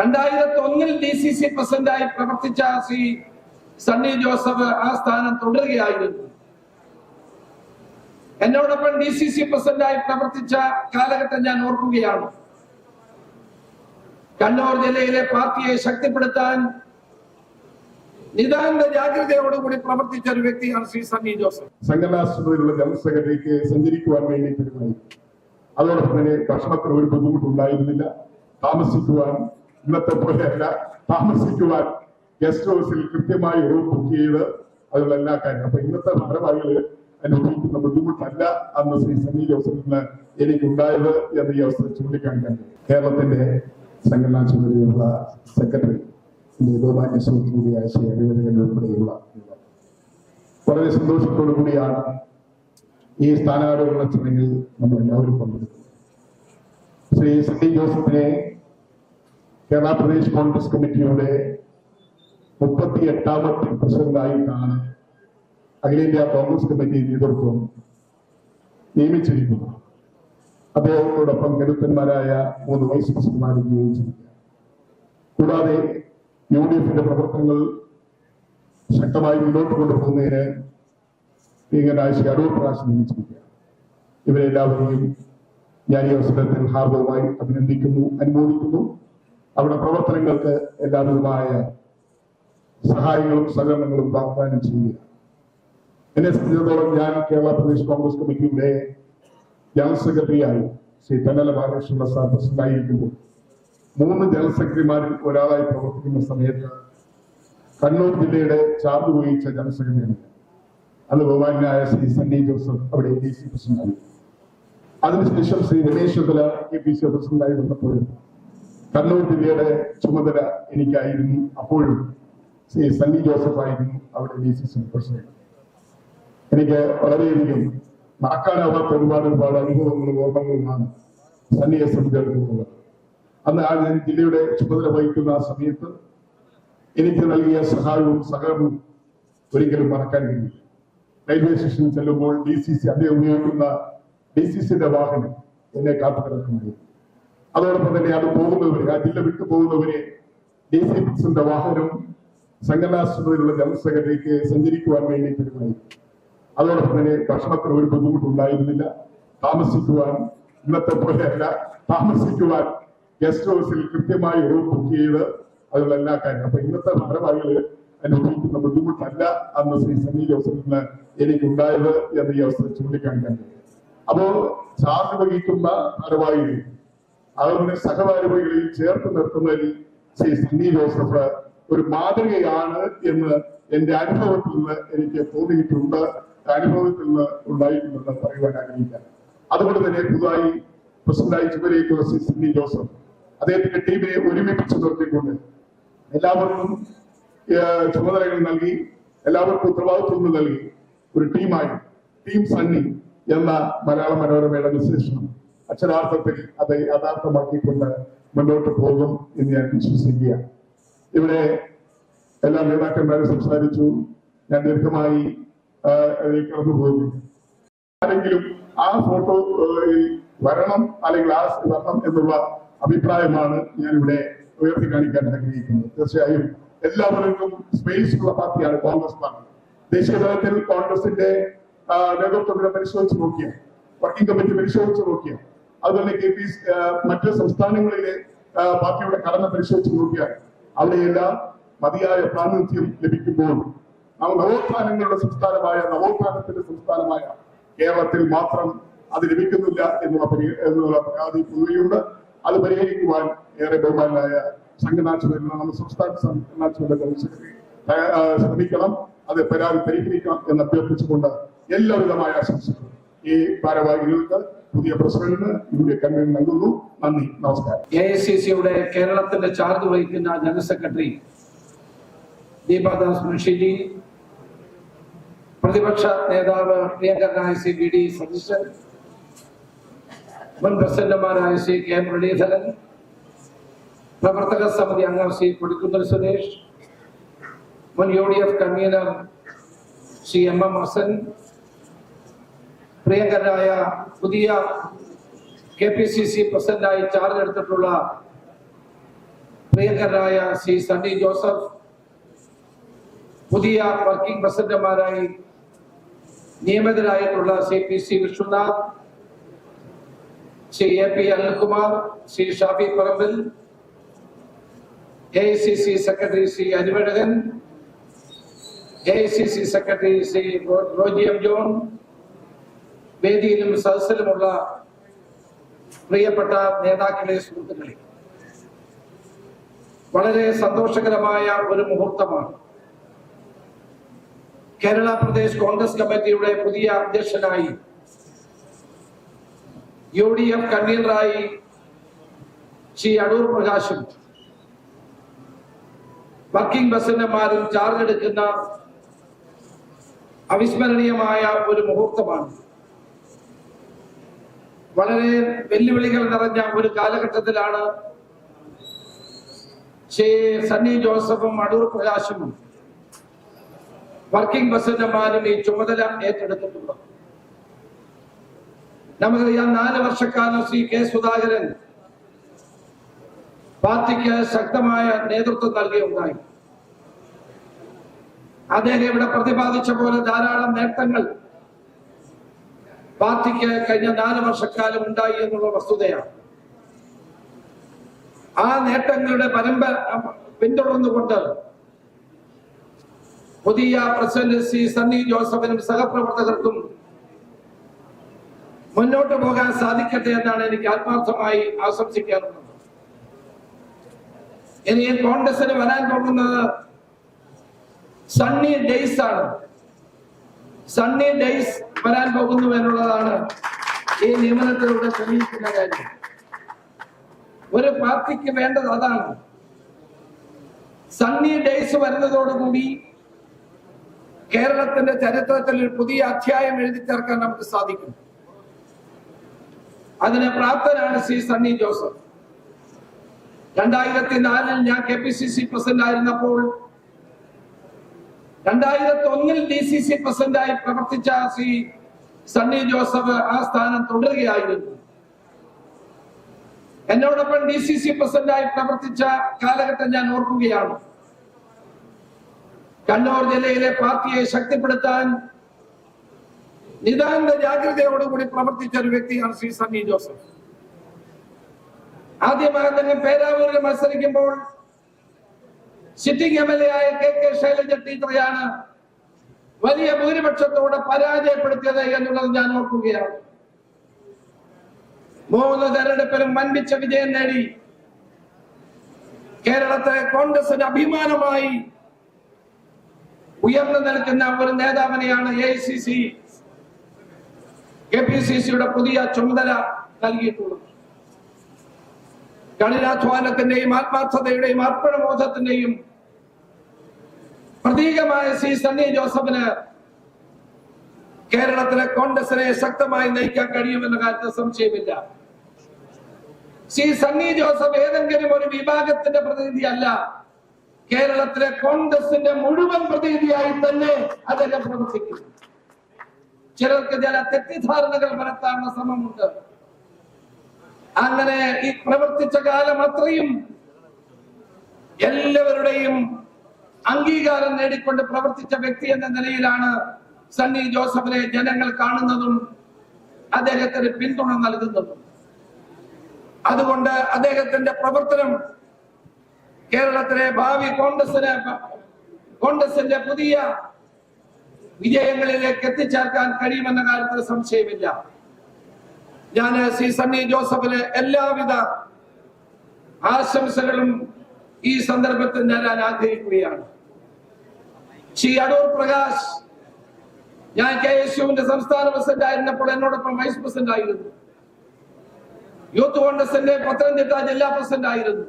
രണ്ടായിരത്തി ഒന്നിൽ D C C പ്രസിഡന്റായി പ്രവർത്തിച്ച ശ്രീ സണ്ണി ജോസഫ് ആ സ്ഥാനം തുടരുകയായിരുന്നു. എന്നോടൊപ്പം ഡി സി സി പ്രസിഡന്റായി പ്രവർത്തിച്ച കാലഘട്ടം ഞാൻ ഓർക്കുകയാണ്. കണ്ണൂർ ജില്ലയിലെ പാർട്ടിയെ ശക്തിപ്പെടുത്താൻ നിതാന്ത ജാഗ്രതയോടുകൂടി പ്രവർത്തിച്ച ഒരു വ്യക്തിയാണ് ശ്രീ സണ്ണി ജോസഫ്. സംഘടനാശ്രമത്തിലുള്ള ജനറൽ സെക്രട്ടറിക്ക് സഞ്ചരിക്കുവാൻ വേണ്ടി തീരുമാനിച്ചു അതോടൊപ്പം തന്നെ ഭക്ഷണത്തിന് ഒരു ബുദ്ധിമുട്ടുണ്ടായിരുന്നില്ല. താമസിക്കുവാൻ ഇന്നത്തെ പോലെയല്ല താമസിക്കുവാൻ ഗസ്റ്റ് ഹൗസിൽ കൃത്യമായി റൂം ബുക്ക് ചെയ്ത് അതിലുള്ള എല്ലാ കാര്യങ്ങളും. അപ്പൊ ഇന്നത്തെ ഭാരവാഹികൾ അനുഭവിക്കുന്ന ബുദ്ധിമുട്ടല്ല അന്ന് ശ്രീ സണ്ണി നിന്ന് എനിക്കുണ്ടായത് എന്ന് ഈ അവസരം ചൂണ്ടിക്കാണിക്കാൻ കേരളത്തിന്റെ സംഘടനാ ചുമതലയുള്ള സെക്രട്ടറി കൂടിയായ ശ്രീ അഴിമതികൾ ഉൾപ്പെടെയുള്ള വളരെ സന്തോഷത്തോടു കൂടിയാണ് ഈ സ്ഥാനാരോഹണ ചടങ്ങിൽ നമ്മൾ എല്ലാവരും പങ്കെടുക്കുന്നത്. ശ്രീ സണ്ണി ജോസഫിനെ കേരള പ്രദേശ് കോൺഗ്രസ് കമ്മിറ്റിയുടെ മുപ്പത്തി എട്ടാമത്തെ പ്രസിഡന്റായിട്ടാണ് അഖിലേന്ത്യാ കോൺഗ്രസ് കമ്മിറ്റി നേതൃത്വം നിയമിച്ചിരിക്കുന്നത്. അദ്ദേഹത്തോടൊപ്പം കരുത്തന്മാരായ മൂന്ന് വൈസ് പ്രസിഡന്റുമാരും നിയോഗിച്ചിരിക്കുക കൂടാതെ യു ഡി എഫിന്റെ പ്രവർത്തനങ്ങൾ ശക്തമായി മുന്നോട്ട് കൊണ്ടുപോകുന്നതിന് ശ്രീ അടൂർ പ്രകാശ് നിയമിച്ചിരിക്കുക ഇവരെല്ലാവരെയും ഞാൻ ഈ അവസരത്തിൽ ഹാർദവുമായി അഭിനന്ദിക്കുന്നു അനുമോദിക്കുന്നു. അവരുടെ പ്രവർത്തനങ്ങൾക്ക് എല്ലാവിധമായ സഹായങ്ങളും സഹകരണങ്ങളും വാഗ്ദാനം ചെയ്യുക. എന്നെ സംബന്ധിച്ചിടത്തോളം ഞാൻ കേരള പ്രദേശ് കോൺഗ്രസ് കമ്മിറ്റിയുടെ ജനറൽ സെക്രട്ടറിയായി ശ്രീ തന്നല ബാലകൃഷ്ണ സാർ പ്രസിഡന്റായിരിക്കുമ്പോൾ മൂന്ന് ജനറൽ സെക്രട്ടറിമാരിൽ ഒരാളായി പ്രവർത്തിക്കുന്ന സമയത്ത് കണ്ണൂർ ജില്ലയുടെ ചാർജ് വഹിച്ച ജനറൽ സെക്രട്ടറിയാണ് അന്ന് ബഹുമാനായ ശ്രീ സണ്ണി ജോസഫ് അവിടെ ഡി സി പ്രസിഡന്റായി. അതിനുശേഷം Shri Ramesh Chennithala K P C പ്രസിഡന്റായി വന്നപ്പോഴും കണ്ണൂർ ജില്ലയുടെ ചുമതല എനിക്കായിരുന്നു. അപ്പോഴും സണ്ണി ജോസഫ് ആയിരുന്നു അവിടെ ഡി സി സി പ്രസിഡന്റ്. എനിക്ക് വളരെയധികം മറക്കാനാവാത്ത ഒരുപാട് ഒരുപാട് അനുഭവങ്ങളും ഓർമ്മങ്ങളുമാണ് സണ്ണിയെ സംബന്ധിച്ചിടത്തോളം അന്ന് ആ ഞാൻ ജില്ലയുടെ ചുമതല വഹിക്കുന്ന ആ സമയത്ത് എനിക്ക് നൽകിയ സഹായവും സഹകരണവും ഒരിക്കലും മറക്കാൻ കഴിയില്ല. റെയിൽവേ സ്റ്റേഷനിൽ ചെല്ലുമ്പോൾ ഡി സി സി അദ്ദേഹം ഉപയോഗിക്കുന്ന ഡി സി സിയുടെ വാഹനം എന്നെ കാത്തു കിടക്കുന്നത് അതോടൊപ്പം തന്നെ അത് പോകുന്നവരെ ആ ജില്ല വിട്ടു പോകുന്നവരെ ഡി സി സിന്റെ വാഹനം സംഘടനാശ്രമത്തിലുള്ള ജനറൽ സെക്രട്ടറിക്ക് സഞ്ചരിക്കുവാൻ വേണ്ടി തീരുമാനിച്ചു അതോടൊപ്പം തന്നെ ഭക്ഷണത്തിന് ഒരു ബുദ്ധിമുട്ടുണ്ടായിരുന്നില്ല. താമസിക്കുവാൻ ഇന്നത്തെ പോലെയല്ല താമസിക്കുവാൻ ഗസ്റ്റ് ഹൗസിൽ കൃത്യമായി റൂം ബുക്ക് ചെയ്ത് അതിലുള്ള എല്ലാ കാര്യം അപ്പൊ ഇന്നത്തെ ഭാരവാഹികൾ അനുഭവിക്കുന്ന ബുദ്ധിമുട്ടല്ല അന്ന് ശ്രീ സണ്ണി നിന്ന് എനിക്കുണ്ടായത് എന്ന് ഈ അവസരം ചൂണ്ടിക്കാണിക്കാൻ കഴിയും. അപ്പോ ചാർജ് വഹിക്കുന്ന ഭാരവാഹികൾ അതുപോലെ സഹഭാരവാഹികളെയും ചേർത്ത് നിർത്തുന്നതിൽ ശ്രീ സണ്ണി ജോസഫ് ഒരു മാതൃകയാണ് എന്ന് എന്റെ അനുഭവത്തിൽ നിന്ന് എനിക്ക് തോന്നിയിട്ടുണ്ട്. അനുഭവത്തിൽ നിന്ന് ഉണ്ടായിട്ടുണ്ടെന്ന് പറയുവാൻ ആഗ്രഹിക്കാം. അതുകൊണ്ട് തന്നെ പുതുതായി പ്രസിഡന്റായി ചുമതലയേക്കുന്ന ശ്രീ സണ്ണി ജോസഫ് അദ്ദേഹത്തിന്റെ ടീമിനെ ഒരുമിപ്പിച്ച് നിർത്തിക്കൊണ്ട് എല്ലാവർക്കും ചുമതലകൾ നൽകി എല്ലാവർക്കും ഉത്തരവാദിത്വങ്ങൾ നൽകി ഒരു ടീമായി ടീം സണ്ണി എന്ന മലയാള മനോരമയുടെ വിശേഷണം. അക്ഷരാർത്ഥത്തിൽ അത് യഥാർത്ഥമാക്കിക്കൊണ്ട് മുന്നോട്ട് പോകും എന്ന് ഞാൻ വിശ്വസിക്കുകയാണ് ഇവിടെ എല്ലാ നേതാക്കന്മാരും സംസാരിച്ചു. ഞാൻ ദീർഘമായി കടന്നു പോകുന്നു. ആരെങ്കിലും ആ ഫോട്ടോ വരണം അല്ലെങ്കിൽ ആ വരണം എന്നുള്ള അഭിപ്രായമാണ് ഞാൻ ഇവിടെ ഉയർത്തി കാണിക്കാൻ ആഗ്രഹിക്കുന്നത്. തീർച്ചയായും എല്ലാവർക്കും സ്പേസ് ഉള്ള പാർട്ടിയാണ് കോൺഗ്രസ് പാർട്ടി. ദേശീയ തലത്തിൽ കോൺഗ്രസിന്റെ നേതൃത്വം പരിശോധിച്ച് നോക്കിയാൽ വർക്കിംഗ് കമ്മിറ്റി പരിശോധിച്ച് നോക്കിയാൽ അതുപോലെ കെ പി മറ്റ് സംസ്ഥാനങ്ങളിലെ പാർട്ടിയുടെ ഘടന പരിശോധിച്ച് നോക്കിയാൽ അവിടെയെല്ലാം മതിയായ പ്രാതിനിധ്യം ലഭിക്കുമ്പോൾ നവ നവോത്ഥാനങ്ങളുടെ സംസ്ഥാനമായ നവോത്ഥാനത്തിന്റെ സംസ്ഥാനമായ കേരളത്തിൽ മാത്രം അത് ലഭിക്കുന്നില്ല എന്നുള്ള പരി എന്നുള്ള പരാതി പൊതുവെയുണ്ട്. അത് പരിഹരിക്കുവാൻ ഏറെ ബഹുമാനായ സംഘനാശുപത്രി നമ്മുടെ സംസ്ഥാന സെക്രട്ടറി ശ്രമിക്കണം. അത് പരാതി പരിഹരിക്കണം എന്ന് അഭ്യർത്ഥിച്ചുകൊണ്ട് എല്ലാവിധമായ ആശംസകളും ഈ ഭാരവാഹികൾക്ക് പുതിയ പ്രസിഡന്റിന് യു ഡി എഫ് കൺവീനർ നൽകുന്നു. നന്ദി. നമസ്കാരം. എ ഐ സി സിയുടെ കേരളത്തിന്റെ ചാർജ് വഹിക്കുന്ന ജനറൽ സെക്രട്ടറി ദീപാദാസ് മുൻഷിജി പ്രതിപക്ഷ നേതാവ് പ്രിയങ്കരനായ ശ്രീ വി ഡി സതീശൻ മുൻ പ്രസിഡന്റുമാരായ സി കെ മുരളീധരൻ പ്രവർത്തക സമിതി അംഗം സി കൊടിക്കുന്നിൽ സുരേഷ് മുൻ U D F convener C M M Hassan പ്രിയങ്കരനായ പുതിയ കെ പി സി സി പ്രസിഡന്റായി ചാർജ് എടുത്തിട്ടുള്ള പ്രിയങ്കരായ ശ്രീ സണ്ണി ജോസഫ് പുതിയ വർക്കിംഗ് പ്രസിഡന്റുമാരായി നിയമിതരായിട്ടുള്ള Shri P C Vishwanath Shri A P Anilkumar Shri Shafi Parambil A I C C secretary Shri Arivazhagan A I C C secretary Shri raw- Roji M John വേദിയിലും സദസ്സിലുമുള്ള പ്രിയപ്പെട്ട നേതാക്കളെ സുഹൃത്തുക്കളെ വളരെ സന്തോഷകരമായ ഒരു മുഹൂർത്തമാണ്. കേരള പ്രദേശ് കോൺഗ്രസ് കമ്മിറ്റിയുടെ പുതിയ അധ്യക്ഷനായി യു ഡി എഫ് കൺവീനറായി ശ്രീ അടൂർ പ്രകാശും വർക്കിംഗ് പ്രസിഡന്റുമാരും ചാർജ് എടുക്കുന്ന അവിസ്മരണീയമായ ഒരു മുഹൂർത്തമാണ്. വളരെ വെല്ലുവിളികൾ നിറഞ്ഞ ഒരു കാലഘട്ടത്തിലാണ് സണ്ണി ജോസഫും അടൂർ പ്രകാശും വർക്കിംഗ് പ്രസിഡന്റുമാരും ഈ ചുമതല ഏറ്റെടുത്തിട്ടുള്ളത്. നമുക്കറിയാം നാല് വർഷക്കാലം ശ്രീ കെ സുധാകരൻ പാർട്ടിക്ക് ശക്തമായ നേതൃത്വം നൽകിയുണ്ടായി. അദ്ദേഹം ഇവിടെ പ്രതിപാദിച്ച പോലെ ധാരാളം നേട്ടങ്ങൾ പാർട്ടിക്ക് കഴിഞ്ഞ നാല് വർഷക്കാലം ഉണ്ടായി എന്നുള്ള വസ്തുതയാണ്. ആ നേട്ടങ്ങളുടെ പരമ്പ പിന്തുടർന്നുകൊണ്ട് പുതിയ പ്രസിഡന്റ് സി സണ്ണി ജോസഫിനും സഹപ്രവർത്തകർക്കും മുന്നോട്ട് പോകാൻ സാധിക്കട്ടെ എന്നാണ് എനിക്ക് ആത്മാർത്ഥമായി ആശംസിക്കാറുള്ളത്. ഇനി കോൺഗ്രസിന് വരാൻ പോകുന്നത് സണ്ണി ഡെയ്സ് ആണ് സണ്ണി ഡേയ്സ് വരാൻ പോകുന്നു എന്നുള്ളതാണ് ഈ നിയമനത്തിലൂടെ തെളിയിക്കുന്ന കാര്യം. ഒരു പാർട്ടിക്ക് വേണ്ടത് അതാണ്. സണ്ണി ഡേയ്സ് വരുന്നതോടുകൂടി കേരളത്തിന്റെ ചരിത്രത്തിൽ ഒരു പുതിയ അധ്യായം എഴുതി ചേർക്കാൻ നമുക്ക് സാധിക്കും. അതിന് പ്രാപ്തനാണ് ശ്രീ സണ്ണി ജോസഫ് രണ്ടായിരത്തി നാലിൽ ഞാൻ K P C C president ആയിരുന്നപ്പോൾ രണ്ടായിരത്തി ഒന്നിൽ ഡി സി സി പ്രസിഡന്റായി പ്രവർത്തിച്ച ശ്രീ സണ്ണി ജോസഫ് ആ സ്ഥാനം തുടരുകയായിരുന്നു. എന്നോടൊപ്പം ഡി സി സി പ്രസിഡന്റായി പ്രവർത്തിച്ച കാലഘട്ടം ഞാൻ ഓർക്കുകയാണ്. കണ്ണൂർ ജില്ലയിലെ പാർട്ടിയെ ശക്തിപ്പെടുത്താൻ നിതാന്ത ജാഗ്രതയോടുകൂടി പ്രവർത്തിച്ച ഒരു വ്യക്തിയാണ് ശ്രീ സണ്ണി ജോസഫ്. ആദ്യമായി അദ്ദേഹം പേരാവൂരിൽ മത്സരിക്കുമ്പോൾ സിറ്റിംഗ് എം എൽ എ ആയ കെ കെ ശൈലജ ടീച്ചറെയാണ് വലിയ ഭൂരിപക്ഷത്തോടെ പരാജയപ്പെടുത്തിയത് എന്നുള്ളത് ഞാൻ ഓർക്കുകയാണ്. മൂന്ന് തെരഞ്ഞെടുപ്പിലും വൻപിച്ച വിജയം നേടി. കേരളത്തെ കോൺഗ്രസിന് അഭിമാനമായി ഉയർന്നു നിൽക്കുന്ന ഒരു നേതാവിനെയാണ് A C C K P C സിയുടെ പുതിയ ചുമതല നൽകിയിട്ടുള്ളത്. കഠിനാധ്വാനത്തിന്റെയും ആത്മാർത്ഥതയുടെയും അർപ്പണബോധത്തിന്റെയും പ്രതീകമായ ശ്രീ സണ്ണി ജോസഫിന് കേരളത്തിലെ കോൺഗ്രസിനെ ശക്തമായി നയിക്കാൻ കഴിയുമെന്ന കാര്യത്തിൽ സംശയമില്ല. ശ്രീ സണ്ണി ജോസഫ് ഏതെങ്കിലും ഒരു വിഭാഗത്തിന്റെ പ്രതിനിധിയല്ല. കേരളത്തിലെ കോൺഗ്രസിന്റെ മുഴുവൻ പ്രതിനിധിയായി തന്നെ അദ്ദേഹം പ്രവർത്തിക്കുന്നു. ചിലർക്ക് ചില തെറ്റിദ്ധാരണകൾ പരത്താനുള്ള ശ്രമമുണ്ട്. അങ്ങനെ ഈ പ്രവർത്തിച്ച കാലം അത്രയും എല്ലാവരുടെയും അംഗീകാരം നേടിക്കൊണ്ട് പ്രവർത്തിച്ച വ്യക്തി എന്ന നിലയിലാണ് സണ്ണി ജോസഫിനെ ജനങ്ങൾ കാണുന്നതും അദ്ദേഹത്തിന് പിന്തുണ നൽകുന്നതും. അതുകൊണ്ട് അദ്ദേഹത്തിന്റെ പ്രവർത്തനം കേരളത്തിലെ ഭാവി കോൺഗ്രസിന് കോൺഗ്രസിന്റെ പുതിയ വിജയങ്ങളിലേക്ക് എത്തിച്ചേർക്കാൻ കഴിയുമെന്ന കാര്യത്തിൽ സംശയമില്ല. ഞാൻ സി സണ്ണി ജോസഫിന് എല്ലാവിധ ആശംസകളും ഈ സന്ദർഭത്തിൽ ഞാൻ ആഗ്രഹിക്കുകയാണ്. ശ്രീ അടൂർ പ്രകാശ് ഞാൻ കെ എസ് യുവിന്റെ സംസ്ഥാന പ്രസിഡന്റ് ആയിരുന്നപ്പോൾ എന്നോടൊപ്പം വൈസ് പ്രസിഡന്റ് ആയിരുന്നു. യൂത്ത് കോൺഗ്രസിന്റെ പത്തനംതിട്ട ജില്ലാ പ്രസിഡന്റ് ആയിരുന്നു.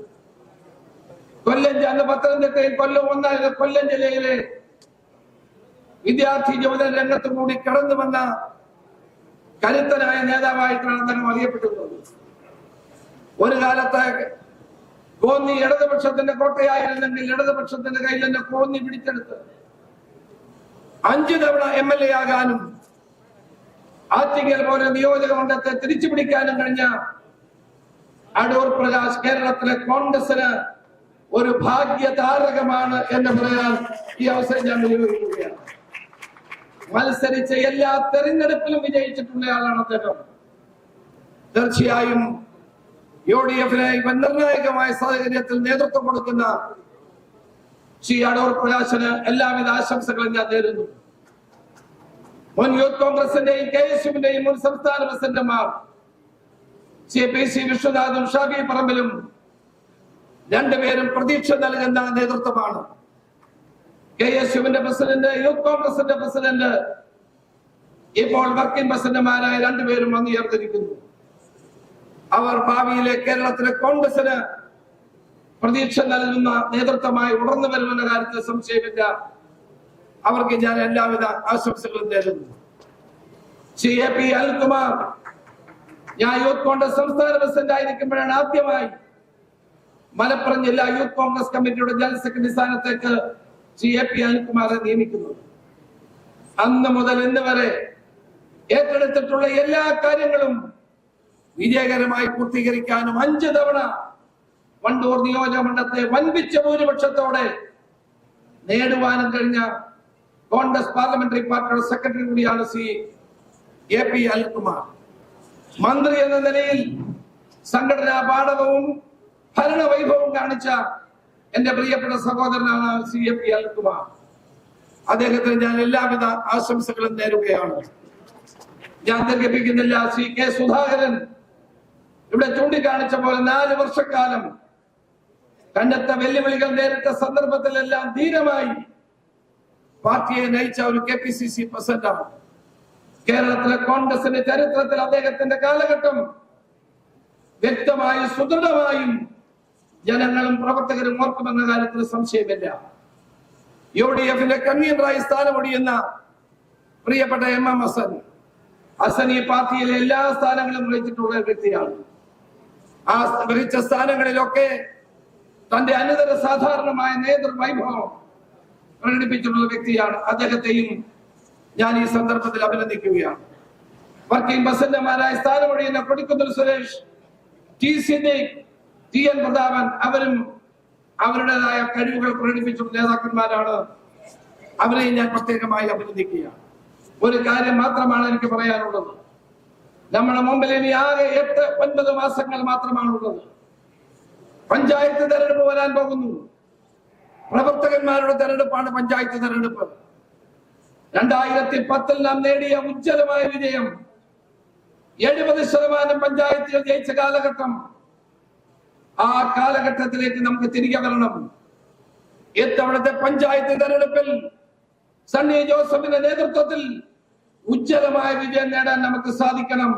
കൊല്ലം അന്ന് പത്തനംതിട്ടയിൽ കൊല്ലം ഒന്നായ കൊല്ലം ജില്ലയിലെ വിദ്യാർത്ഥി യുവജന രംഗത്ത് കൂടി കടന്നു വന്ന കരുത്തനായ നേതാവായിട്ടാണ് തന്നെ അറിയപ്പെട്ടിരുന്നത് ഒരു കാലത്ത് കോന്നി ഇടതുപക്ഷത്തിന്റെ കോട്ടയായിരുന്നെങ്കിൽ ഇടതുപക്ഷത്തിന്റെ കയ്യിൽ നിന്ന് കോന്നി പിടിച്ചെടുത്ത് അഞ്ചു തവണ എം എൽ എ ആകാനും ആറ്റിങ്ങൽ പോലെ നിയോജക മണ്ഡലത്തെ തിരിച്ചു പിടിക്കാനും കഴിഞ്ഞ അടൂർ പ്രകാശ് കേരളത്തിലെ കോൺഗ്രസിന് ഒരു ഭാഗ്യതാരകമാണ് എന്ന് പറയാൻ ഈ അവസരം ഞാൻ വിനിയോഗിക്കുകയാണ് മത്സരിച്ച എല്ലാ തെരഞ്ഞെടുപ്പിലും വിജയിച്ചിട്ടുള്ള ആളാണ് അദ്ദേഹം. തീർച്ചയായും യു ഡി എഫിനെ നിർണായകമായ സാഹചര്യത്തിൽ നേതൃത്വം കൊടുക്കുന്ന ശ്രീ അടൂർ പ്രകാശന് എല്ലാവിധ ആശംസകളും ഞാൻ നേരുന്നു. മുൻ യൂത്ത് കോൺഗ്രസിന്റെയും കെ എസ് യുവിന്റെയും മുൻ സംസ്ഥാന പ്രസിഡന്റുമാർ ശ്രീ പി സി വിശ്വനാഥും ഷാഫി പറമ്പിലും രണ്ടുപേരും പ്രതീക്ഷ നൽകുന്ന നേതൃത്വമാണ്. കെ എസ് യുവിന്റെ പ്രസിഡന്റ് യൂത്ത് കോൺഗ്രസിന്റെ പ്രസിഡന്റ് ഇപ്പോൾ വർക്കിംഗ് പ്രസിഡന്റുമാരായ രണ്ടുപേരും വന്നുയർന്നിരിക്കുന്നു അവർ ഭാവിയിലെ കേരളത്തിലെ കോൺഗ്രസിന് പ്രതീക്ഷ നൽകുന്ന നേതൃത്വമായി ഉണർന്നു വരുമെന്ന കാര്യത്തിൽ സംശയമില്ല. അവർക്ക് ഞാൻ എല്ലാവിധ ആശംസകളും നേരുന്നു. ശ്രീ എ പി അനിൽകുമാർ ഞാൻ യൂത്ത് കോൺഗ്രസ് സംസ്ഥാന പ്രസിഡന്റ് ആയിരിക്കുമ്പോഴാണ് ആദ്യമായി മലപ്പുറം ജില്ലാ യൂത്ത് കോൺഗ്രസ് കമ്മിറ്റിയുടെ ജനറൽ സെക്രട്ടറി സ്ഥാനത്തേക്ക് ശ്രീ എ പി അനിൽകുമാറെ നിയമിക്കുന്നത് അന്ന് മുതൽ ഇന്ന് വരെ ഏറ്റെടുത്തിട്ടുള്ള എല്ലാ കാര്യങ്ങളും വിജയകരമായി പൂർത്തീകരിക്കാനും അഞ്ച് തവണ വണ്ടൂർ നിയോജക മണ്ഡലത്തെ വൻപിച്ച ഭൂരിപക്ഷത്തോടെ നേടുവാനും കഴിഞ്ഞ കോൺഗ്രസ് പാർലമെന്ററി പാർട്ടിയുടെ സെക്രട്ടറി കൂടിയാണ് സി എ പി അനിൽകുമാർ. മന്ത്രി എന്ന നിലയിൽ സംഘടനാ പാഠവും ഭരണവൈഭവവും കാണിച്ച എന്റെ പ്രിയപ്പെട്ട സഹോദരനാണ് സി എ പി അൽകുമാർ അദ്ദേഹത്തിന് ഞാൻ എല്ലാവിധ ആശംസകളും നേരുകയാണ്. ഞാൻ ദീർഘിപ്പിക്കുന്നില്ല സി കെ സുധാകരൻ ഇവിടെ ചൂണ്ടിക്കാണിച്ച പോലെ നാല് വർഷക്കാലം കണ്ടെത്ത വെല്ലുവിളികൾ നേരിട്ട സന്ദർഭത്തിലെല്ലാം ധീരമായി പാർട്ടിയെ നയിച്ച ഒരു കെ പി സി സി പ്രസിഡന്റാണ്. കേരളത്തിലെ കോൺഗ്രസിന്റെ ചരിത്രത്തിൽ അദ്ദേഹത്തിന്റെ കാലഘട്ടം വ്യക്തമായും സുദൃഢമായും ജനങ്ങളും പ്രവർത്തകരും ഓർക്കുമെന്ന കാര്യത്തിൽ സംശയമില്ല. യു ഡി എഫിന്റെ കൺവീനറായി സ്ഥാനമൊടിയുന്ന പ്രിയപ്പെട്ട എം എം ഹസൻ. ഹസൻ ഈ പാർട്ടിയിലെ എല്ലാ സ്ഥാനങ്ങളും വഹിച്ചിട്ടുള്ള വ്യക്തിയാണ്. ആ വഹിച്ച സ്ഥാനങ്ങളിലൊക്കെ തന്റെ അനുതര സാധാരണമായ നേതൃവൈഭവം പ്രകടിപ്പിച്ചിട്ടുള്ള വ്യക്തിയാണ്. അദ്ദേഹത്തെയും ഞാൻ ഈ സന്ദർഭത്തിൽ അഭിനന്ദിക്കുകയാണ്. വർക്കിംഗ് പ്രസിഡന്റുമാരായ സ്ഥാനമൊഴിയുന്ന Kodikunnil Suresh T Siddique T N Prathapan അവരും അവരുടേതായ കഴിവുകൾ പ്രകടിപ്പിച്ചിട്ടുള്ള നേതാക്കന്മാരാണ്. അവരെയും ഞാൻ പ്രത്യേകമായി അഭിനന്ദിക്കുകയാണ്. ഒരു കാര്യം മാത്രമാണ് എനിക്ക് പറയാനുള്ളത്. നമ്മുടെ മുമ്പിൽ ഇനി ആകെ എട്ട് ഒൻപത് മാസങ്ങൾ മാത്രമാണുള്ളത്. പഞ്ചായത്ത് തെരഞ്ഞെടുപ്പ് വരാൻ പോകുന്നു. പ്രവർത്തകന്മാരുടെ തെരഞ്ഞെടുപ്പാണ് പഞ്ചായത്ത് തെരഞ്ഞെടുപ്പ്. രണ്ടായിരത്തി പത്തിൽ നാം നേടിയ ഉജ്ജ്വലമായ വിജയം. എഴുപത് ശതമാനം പഞ്ചായത്തുകൾ ജയിച്ച കാലഘട്ടം. ആ കാലഘട്ടത്തിലേക്ക് നമുക്ക് തിരികെ വരണം. ഇത്തവണത്തെ പഞ്ചായത്ത് തെരഞ്ഞെടുപ്പിൽ സണ്ണി ജോസഫിന്റെ നേതൃത്വത്തിൽ ഉജ്ജ്വലമായ വിജയം നേടാൻ നമുക്ക് സാധിക്കണം.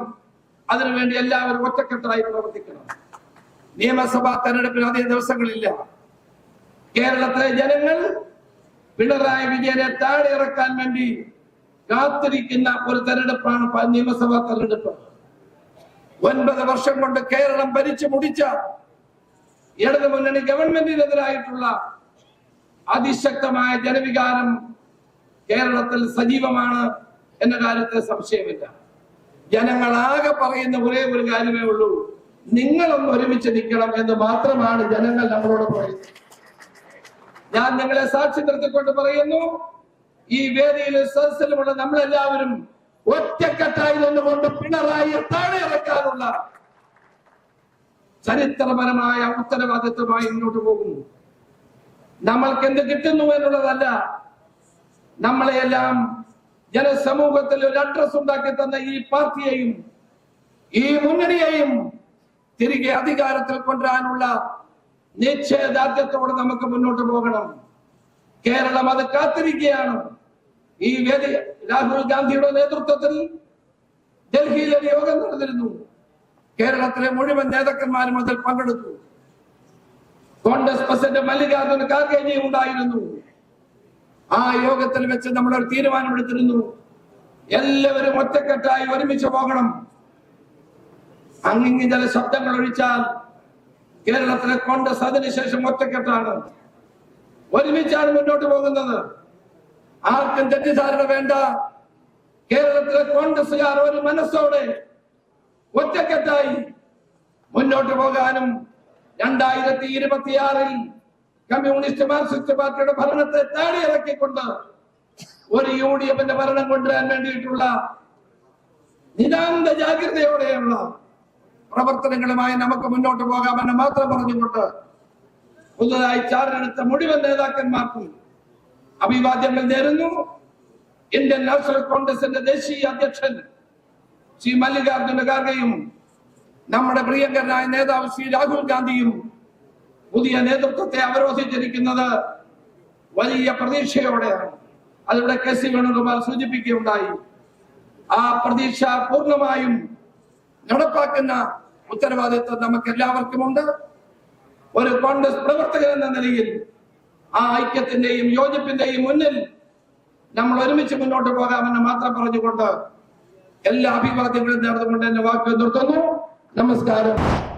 അതിനുവേണ്ടി എല്ലാവരും ഒറ്റക്കെട്ടായി പ്രവർത്തിക്കണം. നിയമസഭാ തെരഞ്ഞെടുപ്പിന് അതേ ദിവസങ്ങളില്ല. കേരളത്തിലെ ജനങ്ങൾ പിണറായി വിജയനെ താഴെ ഇറക്കാൻ വേണ്ടി കാത്തിരിക്കുന്ന ഒരു തെരഞ്ഞെടുപ്പാണ് നിയമസഭാ തെരഞ്ഞെടുപ്പ്. ഒൻപത് വർഷം കൊണ്ട് കേരളം ഭരിച്ചു മുടിച്ച ഇടതു മുന്നണി ഗവൺമെന്റിനെതിരായിട്ടുള്ള അതിശക്തമായ ജനവികാരം കേരളത്തിൽ സജീവമാണ് എന്ന കാര്യത്തിൽ സംശയമില്ല. ജനങ്ങളാകെ പറയുന്ന ഒരേ ഒരു കാര്യമേ ഉള്ളൂ. നിങ്ങളൊന്ന് ഒരുമിച്ച് നിൽക്കണം എന്ന് മാത്രമാണ് ജനങ്ങൾ നമ്മളോട് പറയുന്നത്. ഞാൻ നിങ്ങളെ സാക്ഷി നിർത്തിക്കൊണ്ട് പറയുന്നു ഈ വേദിയിൽ സദസ്സിലുമുള്ള നമ്മളെല്ലാവരും ഒറ്റക്കെട്ടായി നിന്നുകൊണ്ട് പിണറായി താഴെ ഇറക്കാനുള്ള ചരിത്രപരമായ ഉത്തരവാദിത്വമായി മുന്നോട്ട് പോകുന്നു. നമ്മൾക്ക് എന്ത് കിട്ടുന്നു എന്നുള്ളതല്ല നമ്മളെയെല്ലാം ജനസമൂഹത്തിൽ ഒരു അഡ്രസ് ഉണ്ടാക്കി തന്ന ഈ പാർട്ടിയെയും ഈ മുന്നണിയെയും തിരികെ അധികാരത്തിൽ കൊണ്ടുവരാനുള്ള നിശ്ചയദാർഢ്യത്തോടെ നമുക്ക് മുന്നോട്ട് പോകണം. കേരളം അത് കാത്തിരിക്കുകയാണ്. ഈ വേദി രാഹുൽ ഗാന്ധിയുടെ നേതൃത്വത്തിൽ ഡൽഹിയിൽ ഒരു യോഗം നടന്നിരുന്നു. കേരളത്തിലെ മുഴുവൻ നേതാക്കന്മാരും അതിൽ പങ്കെടുത്തു. കോൺഗ്രസ് പ്രസിഡന്റ് മല്ലികാർജുന ഖാർഗെജി ഉണ്ടായിരുന്നു. ആ യോഗത്തിൽ വെച്ച് നമ്മൾ ഒരു തീരുമാനമെടുത്തിരുന്നു എല്ലാവരും ഒറ്റക്കെട്ടായി ഒരുമിച്ച് പോകണം. അങ്ങിങ്ങി ചില ശബ്ദങ്ങൾ ഒഴിച്ചാൽ കേരളത്തിലെ കോൺഗ്രസ് അതിനുശേഷം ഒറ്റക്കെട്ടാണ്. ഒരുമിച്ചാണ് മുന്നോട്ട് പോകുന്നത്. ആർക്കും തെറ്റിദ്ധാരണ വേണ്ട. കേരളത്തിലെ കോൺഗ്രസുകാർ ഒരു മനസ്സോടെ ഒറ്റക്കെട്ടായി മുന്നോട്ട് പോകാനും രണ്ടായിരത്തി ഇരുപത്തിയാറിൽ കമ്മ്യൂണിസ്റ്റ് മാർക്സിസ്റ്റ് പാർട്ടിയുടെ ഭരണത്തെ താടിയിറക്കിക്കൊണ്ട് ഒരു യു ഡി എഫിന്റെ ഭരണം കൊണ്ടുവരാൻ വേണ്ടിയിട്ടുള്ള നിതാന്ത ജാഗ്രതയോടെയുള്ള പ്രവർത്തനങ്ങളുമായി നമുക്ക് മുന്നോട്ട് പോകാമെന്ന് മാത്രം പറഞ്ഞുകൊണ്ട് പുതുതായി ചാർജെടുത്ത മുഴുവൻ നേതാക്കന്മാർക്കും അഭിവാദ്യങ്ങൾ നേരുന്നു. ഇന്ത്യൻ നാഷണൽ കോൺഗ്രസിന്റെ ദേശീയ അധ്യക്ഷൻ ശ്രീ മല്ലികാർജുന ഖാർഗെയും നമ്മുടെ പ്രിയങ്കരനായ നേതാവ് ശ്രീ രാഹുൽ ഗാന്ധിയും പുതിയ നേതൃത്വത്തെ അവരോധിച്ചിരിക്കുന്നത് വലിയ പ്രതീക്ഷയോടെയാണ്. അതിവിടെ കെ സി വേണുകുമാർ സൂചിപ്പിക്കുകയുണ്ടായി. ആ പ്രതീക്ഷ പൂർണമായും നടപ്പാക്കുന്ന ഉത്തരവാദിത്വം നമുക്ക് എല്ലാവർക്കുമുണ്ട് ഒരു കോൺഗ്രസ് പ്രവർത്തകൻ എന്ന നിലയിൽ ആ ഐക്യത്തിന്റെയും യോജിപ്പിന്റെയും മുന്നിൽ നമ്മൾ ഒരുമിച്ച് മുന്നോട്ട് പോകാമെന്ന് മാത്രം പറഞ്ഞുകൊണ്ട് എല്ലാ അഭിവാദ്യങ്ങളും നേർന്നുകൊണ്ട് എന്റെ വാക്കുകൾ നിർത്തുന്നു. നമസ്കാരം.